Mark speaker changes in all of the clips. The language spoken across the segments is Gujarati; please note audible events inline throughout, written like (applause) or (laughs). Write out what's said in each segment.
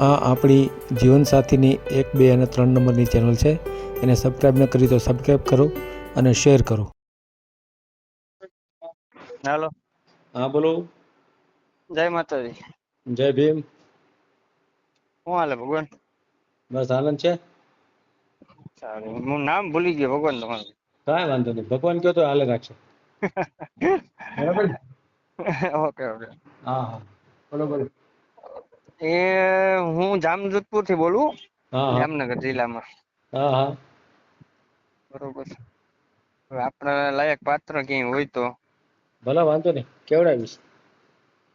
Speaker 1: આ આપણી જીવનસાથીની એક બે અને ત્રણ નંબરની ચેનલ છે. એને સબસ્ક્રાઈબ ન કરી તો સબસ્ક્રાઈબ કરો અને શેર કરો.
Speaker 2: હેલો.
Speaker 1: હા બોલો.
Speaker 2: જય માતાજી.
Speaker 1: જય ભીમ.
Speaker 2: શું હાલે ભગવાન?
Speaker 1: બસ આનંદ છે?
Speaker 2: સારું. હું નામ ભૂલી ગયો ભગવાન તમારું.
Speaker 1: કાંઈ વાંધો નહીં. ભગવાન કયો તો હાલે રાખશે. (laughs) બરાબર?
Speaker 2: Okay okay.
Speaker 1: હા હા. બરોબર
Speaker 2: એ હું જામજોધપુરથી બોલું
Speaker 1: હા હા.
Speaker 2: જામનગર જિલ્લામાં.
Speaker 1: હા હા.
Speaker 2: બરોબર આપણા લાયક પાત્ર ક્યાંય હોય તો.
Speaker 1: ભલે વાંધો નહીં. કેવડાવીશ?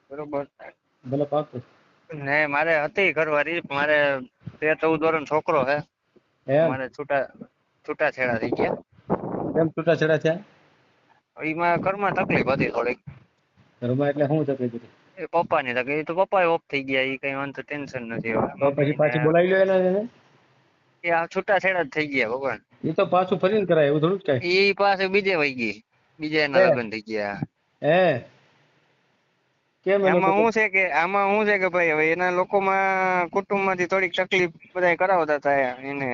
Speaker 2: બરોબર.
Speaker 1: ભલે પાકું.
Speaker 2: ને મારે હતી ઘરવાળી મારે તેર ચૌદ વર્ષનો છોકરો છે. મારે છૂટા છૂટા છેડા થઈ ગયા.
Speaker 1: કેમ છૂટાછેડા થયા?
Speaker 2: એમાં ઘરમાં તકલીફ હતી થોડીક.
Speaker 1: ઘરમાં એટલે શું તકલીફ હતી?
Speaker 2: એ પપ્પાની તકલીફ એ તો પપ્પા ઓફ થઈ ગયા એ કઈ વાંધો ટેન્શન નથી હવે.
Speaker 1: તો પછી પાછી બોલાવી લો એને
Speaker 2: એ આ છૂટા છેડા જ થઈ ગયા ભગવાન.
Speaker 1: એ તો પાછું ફરીને કરાય એવું થોડું કઈ.
Speaker 2: એ પાછું બીજે વહી ગઈ બીજા એના લગ્ન થઈ ગયા.
Speaker 1: હે. કેમ
Speaker 2: એમાં
Speaker 1: લોકો
Speaker 2: છે કે આમાં હું છે કે ભાઈ હવે એના લોકોમાં કુટુંબમાંથી થોડીક તકલીફ બધા કરાવતા હતા એને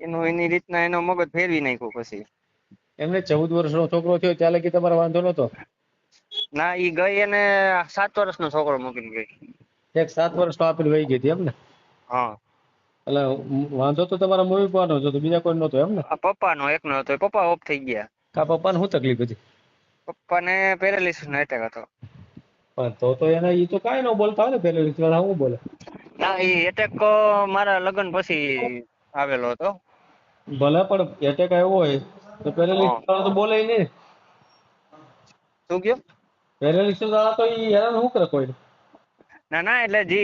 Speaker 2: એનું એની રીતના એનો મગજ ફેરવી નાખ્યું પછી.
Speaker 1: એમને ચૌદ વર્ષનો છોકરો થયો ત્યાં લગી તમારે વાંધો નતો
Speaker 2: ના ઈ ગઈ એને સાત વર્ષનો છોકરો મૂકીને ગઈ.
Speaker 1: એક સાત વર્ષનો આપીને વહી ગઈ હતી એમ ને
Speaker 2: હા.
Speaker 1: એટલે વાંધો તો તમારા મમ્મી પપ્પાનો હતો તો બીજા કોઈ નતો એમ ને?
Speaker 2: પપ્પાનો એકનો હતો પપ્પા ઓફ થઈ ગયા.
Speaker 1: કા પપ્પાને શું તકલીફ હતી?
Speaker 2: પપ્પાને પેરાલિસિસ નો એટેક હતો.
Speaker 1: પણ તો તો એને ઈ તો કાઈ ન બોલતા હોય ને પેલી વાળા શું બોલે?
Speaker 2: ના એ એટેક મારા લગ્ન પછી આવેલો હતો.
Speaker 1: ભલે પણ એટેક આવ્યો હોય તો પેરાલિસિસ વાળા તો બોલે નહીં.
Speaker 2: શું કયો?
Speaker 1: પેરાલિસિસ વાળા તો ઈ હેરાન શું કરે કોઈ?
Speaker 2: ના ના એટલે જે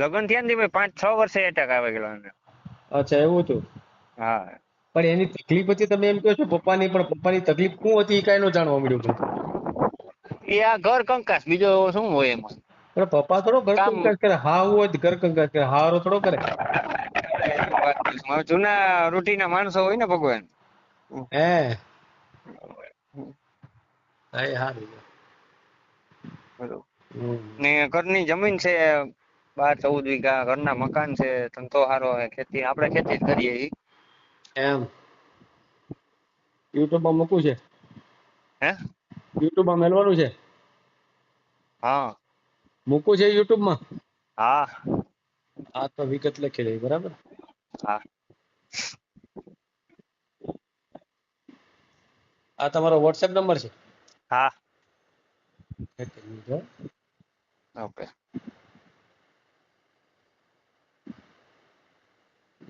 Speaker 2: લગન થયા ને પાંચ છ વર્ષે એટેક આવી ગયેલો એને
Speaker 1: અચ્છા એવું હતું?
Speaker 2: હા.
Speaker 1: પણ એની તકલીફ હતી તમે એમ કહો છો પપ્પાની પણ પપ્પાની તકલીફ શું હતી એ કાંઈ ન જાણવા મળ્યું
Speaker 2: એ આ ઘર કંકાસ બીજો શું હોય એમાં?
Speaker 1: પણ પપ્પા થોડો ઘર કંકાસ કરે હા હોય ઘર કંકાસ કરે હારો થોડો કરે.
Speaker 2: જૂના રૂઢીના માણસો હોય ને ભગવાન.
Speaker 1: હે. હા એ
Speaker 2: બરોબર. ને ઘરની જમીન છે બાર ચૌદ વીઘા ઘરના મકાન છે ધંધો સારો છે ખેતી આપણે ખેતી જ કરીએ ઈ.
Speaker 1: એમ. યુટ્યુબમાં મૂકવું છે?
Speaker 2: હે?
Speaker 1: યુટ્યુબમાં મેલવાનું છે?
Speaker 2: હા.
Speaker 1: મૂકવું છે યુટ્યુબમાં
Speaker 2: હા.
Speaker 1: આ તો વિગત લખી દઈ બરાબર?
Speaker 2: હા.
Speaker 1: આ તમારો વોટ્સએપ નંબર છે?
Speaker 2: હા.
Speaker 1: મિનિટ
Speaker 2: ઓકે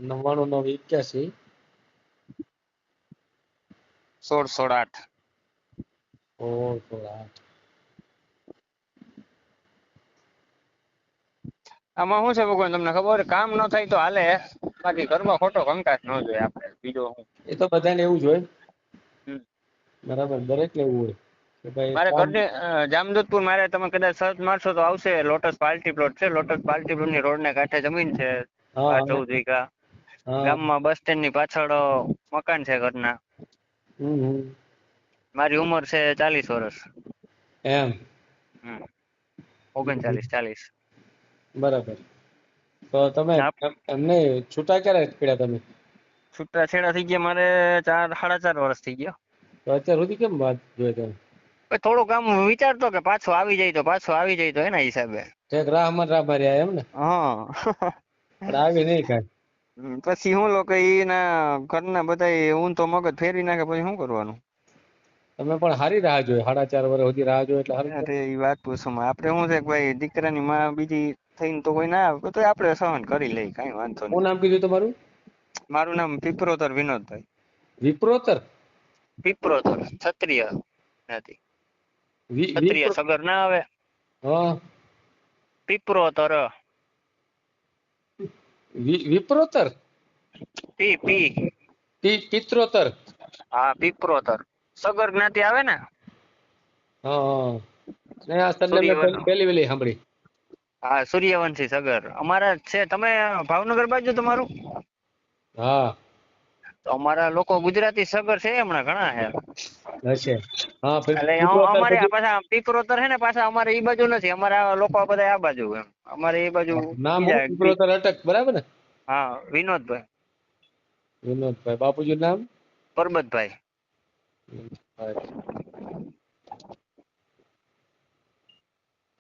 Speaker 1: નવ્વાણું નવ એક્યાસી
Speaker 2: સોળ સોળ આઠ
Speaker 1: સોળ સોળ આઠ
Speaker 2: આમાં શું છે ભગવાન? તમને ખબર? કામ ન થાય તો હાલે બાકી ઘરમાં ખોટો કંકાસ ન જોઈએ આપણે. બીજો
Speaker 1: એ તો બધાને એવું જ હોય. બરાબર દરેક ને એવું હોય.
Speaker 2: મારે ઘરને જામજોધપુર મારે તમે કદાચ સર્ચ મારશો તો આવશે લોટસ પાર્ટી પ્લોટ છે. લોટસ પાર્ટી પ્લોટની રોડ ને કાંઠે જમીન છે ચૌદ વીઘા. ગામમાં બસ સ્ટેન્ડની પાછળ મકાન છે ઘરના. મારી ઉંમર છે ચાલીસ વર્ષ.
Speaker 1: એમ.
Speaker 2: ઓગણચાલીસ ચાલીસ.
Speaker 1: બરાબર. તો તમે એમને છૂટા ક્યારે પડ્યા તમે?
Speaker 2: છૂટા છેડા થઈ ગયા મારે ચાર સાડા ચાર વર્ષ થઈ ગયા.
Speaker 1: તો અત્યાર સુધી કેમ વાત જોઈએ તમે?
Speaker 2: થોડુંક આમ વિચારતો કે પાછો આવી જાય તો પાછો આવી જાય તો એના હિસાબે.
Speaker 1: એક રાહમાં રાહ માર્યા એમ ને?
Speaker 2: હા.
Speaker 1: આવી નહીં કાંઈ.
Speaker 2: પછી હું લોકો એના ઘરના બધા હું તો મગજ ફેરવી નાખે પછી શું કરવાનું?
Speaker 1: તમે પણ હારી રાહ જોઈ સાડા ચાર વર્ષ સુધી રાહ જોઈ એટલે
Speaker 2: અરે એ વાત પૂછો આપડે આપણે શું છે કે ભાઈ દીકરાની માં બીજી થઈને તો કોઈ ના આવે તો આપણે સહન કરી લઈએ કઈ વાંધો
Speaker 1: શું
Speaker 2: નહીં
Speaker 1: નામ કીધું તમારું?
Speaker 2: મારું નામ પીપરોતર વિનોદભાઈ.
Speaker 1: વિપ્રોતર?
Speaker 2: પીપરોતર ક્ષત્રિય નથી ક્ષત્રિય સગર ના આવે.
Speaker 1: હા.
Speaker 2: પીપરોતર.
Speaker 1: વિ- વિપ્રોતર?
Speaker 2: પી પી.
Speaker 1: પી પિત્રોતર.
Speaker 2: હા પીપરોતર. સગર જ્ઞાતિ આવે ને?
Speaker 1: હા ને આ
Speaker 2: સૂર્યવન.
Speaker 1: પહેલી- વેલી સાંભળી.
Speaker 2: હા સૂર્યવંશી સગર. અમારા છે તમે ભાવનગર બાજુ તમારું?
Speaker 1: હા.
Speaker 2: અમારા લોકો ગુજરાતી સગર છે હમણાં ઘણા છે.
Speaker 1: હશે. હા પછી
Speaker 2: અમારે પીપરોતર હે ને પાછા અમારે ઈ બાજુ નથી. અમારા લોકો બધા આ બાજુ એમ. અમારે એ બાજુ
Speaker 1: નામ
Speaker 2: બીજા-
Speaker 1: અટક બરાબર ને?
Speaker 2: હા વિનોદભાઈ.
Speaker 1: વિનોદભાઈ બાપુજી નામ?
Speaker 2: પરબતભાઈ.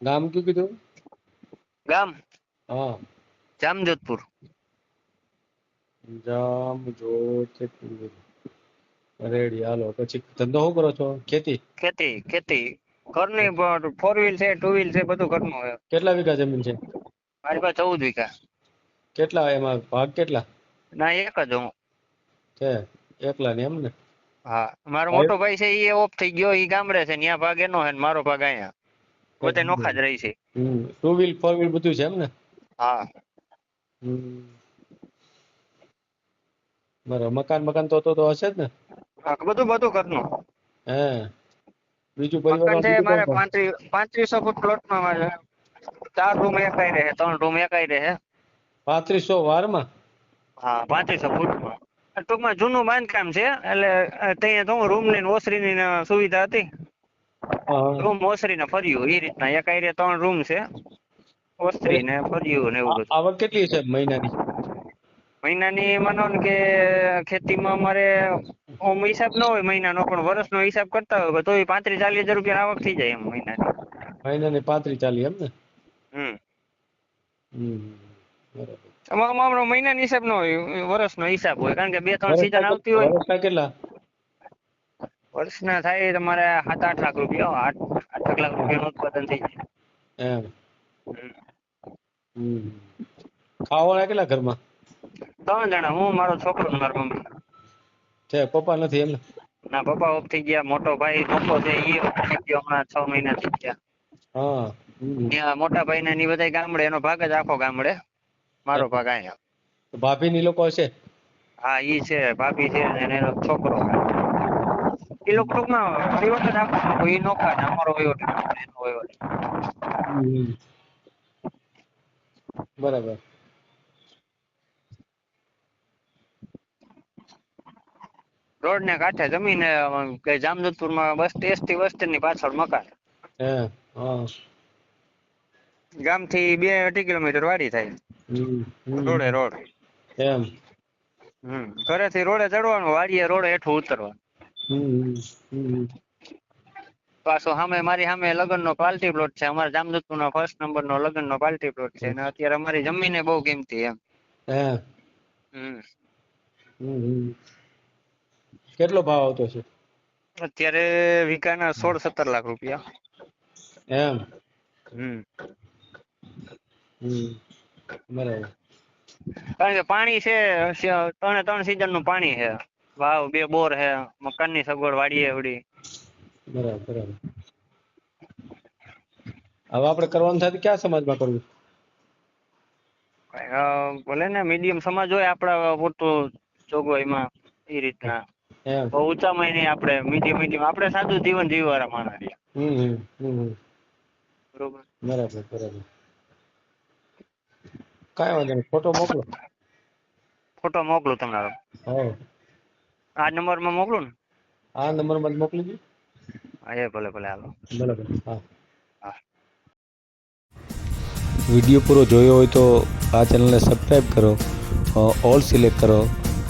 Speaker 1: નામ કયું કીધું?
Speaker 2: ગામ.
Speaker 1: હા.
Speaker 2: જામજોધપુર.
Speaker 1: જામ જોધપુર રેડી હાલો પછી ધંધો શું કરો છો? ખેતી?
Speaker 2: ખેતી ખેતી. ઘરની ફોર વ્હીલ છે ટુ વ્હીલ છે બધું ઘરનું હોય
Speaker 1: કેટલા વીઘા જમીન છે?
Speaker 2: મારી પાસે ચૌદ વીઘા.
Speaker 1: કેટલા? એમાં ભાગ કેટલા?
Speaker 2: ના એક જ હું.
Speaker 1: છે એકલા ને એમ ને?
Speaker 2: હા મારો મોટો ભાઈ છે એ ઓફ થઈ ગયો એ ગામડે છે ત્યાં ભાગ એનો છે મારો ભાગ અહીંયા. પોતે નોખા જ રહી છે.
Speaker 1: ટુ વ્હીલ ફોર વ્હીલ બધું છે એમ ને?
Speaker 2: હા.
Speaker 1: હમ. બરાબર મકાન મકાન તો તો તો હશે જ ને.
Speaker 2: હા, બધું બધું ઘરનું.
Speaker 1: હે. બીજું પરિવાર
Speaker 2: છે મારે પાંત્રીસ પાંત્રીસો ફૂટ પ્લોટમાં મારે ચાર રૂમ એકાઈ રહે ત્રણ રૂમ એકાઈ રહે.
Speaker 1: પાંત્રીસો વારમાં?
Speaker 2: હા ફૂટમાં ટૂંકમાં જૂનું બાંધકામ છે એટલે ત્યાં તો રૂમની ઓસરીની ને સુવિધા હતી. રૂમ ઓસરી ને ફર્યું એ રીતના એકાઈ રહે ત્રણ રૂમ છે. ઓસરી ને ફર્યું ને એવું બધું.
Speaker 1: આવક કેટલી છે મહિનાની?
Speaker 2: મહિનાની માનો ને કે ખેતીમાં અમારે ઓમ હિસાબ ન હોય મહિનાનો પણ વર્ષનો હિસાબ કરતા હોય તો પાંત્રીસ ચાલીસ હજાર રૂપિયા આવક થઈ જાય એમ મહિનાની.
Speaker 1: મહિનાની પાંત્રીસ ચાલીસ એમ ને?
Speaker 2: હમ.
Speaker 1: હમ
Speaker 2: અમારો અમારો મહિનાનો હિસાબ ન હોય વર્ષનો હિસાબ હોય કારણ કે બે ત્રણ સીઝન આવતી હોય.
Speaker 1: વર્ષના કેટલા?
Speaker 2: વર્ષના થાય તમારે સાત આઠ લાખ રૂપિયા આઠ આઠ લાખ રૂપિયાનું ઉત્પાદન થઈ જાય.
Speaker 1: એમ.
Speaker 2: હમ.
Speaker 1: હમ. ખાવાના કેટલા ઘરમાં?
Speaker 2: ત્રણ જણા હું મારો છોકરો ને મારી મમ્મી.
Speaker 1: છે પપ્પા નથી એમ ના?
Speaker 2: પપ્પા ઓફ થઈ ગયા મોટો ભાઈ મોટો છે એ થઈ ગયો હમણાં છ મહિના થઈ ગયા.
Speaker 1: હા.
Speaker 2: ત્યાં મોટા ભાઈ ને ની બધા ગામડે એનો ભાગ જ આખો ગામડે. મારો ભાગ અહીંયા.
Speaker 1: ભાભી ભાભીની લોકો છે?
Speaker 2: હા ઈ છે ભાભી છે અને એનો છોકરો એ લોકો ટૂંકમાં વહીવટ વખત આખો એ નોખા ને અમારો વહીવટ એનો વહીવટ.
Speaker 1: બરાબર.
Speaker 2: રોડ ને કાંઠે જમીન કે જામજોધપુરમાં બસ એસટી સ્ટેન્ડની પાછળ મકાન. ગામથી બે અઢી કિલોમીટર વાડી થાય. રોડે રોડ.
Speaker 1: એમ.
Speaker 2: હમ ઘરેથી રોડે ચડવાનું વાડીએ રોડે હેઠું ઉતરવાનું. પાછો સામે મારી સામે લગ્ન નો પાલટી પ્લોટ છે. અમારા જામજોધપુર નો ફર્સ્ટ નંબર નો લગ્ન નો પાલટી પ્લોટ છે. અને અત્યારે અમારી જમીન બહુ કિંમતી એમ. હમ
Speaker 1: હમ. કેટલો ભાવ આવતો છે?
Speaker 2: અત્યારે વીઘાના સોળ સત્તર લાખ રૂપિયા.
Speaker 1: એમ?
Speaker 2: હમ.
Speaker 1: હમ. બરાબર.
Speaker 2: કારણ કે પાણી છે ત્રણે ત્રણ season નું પાણી છે. વાવ બે બોર છે મકાનની સગવડ વાડીએ એવડી.
Speaker 1: બરાબર બરાબર. હવે આપણે કરવાનું થાય તો ક્યાં સમાજમાં કરવું?
Speaker 2: ભલે ને મીડિયમ સમાજ હોય આપણા પૂરતું જોગવાઈમાં એ રીતના. બહુ ઊંચામાં નહીં આપણે મીડિયમ મીડિયમ આપણે સાદું જીવન જીવવાળા માણસ રહ્યા.
Speaker 1: હમ હમ હમ. હમ.
Speaker 2: બરોબર?
Speaker 1: બરાબર બરાબર. કાંઈ વાંધો નહીં. ફોટો મોકલો.
Speaker 2: ફોટો મોકલું તમારો.
Speaker 1: હા.
Speaker 2: આ નંબરમાં મોકલું ને?
Speaker 1: આ નંબરમાં મોકલી દો
Speaker 2: હા એ ભલે ભલે હાલો.
Speaker 1: બરાબર હા.
Speaker 3: વીડિયો પૂરો જોયો હોય તો આ ચેનલને સબસ્ક્રાઈબ કરો. ઓલ સિલેક્ટ કરો.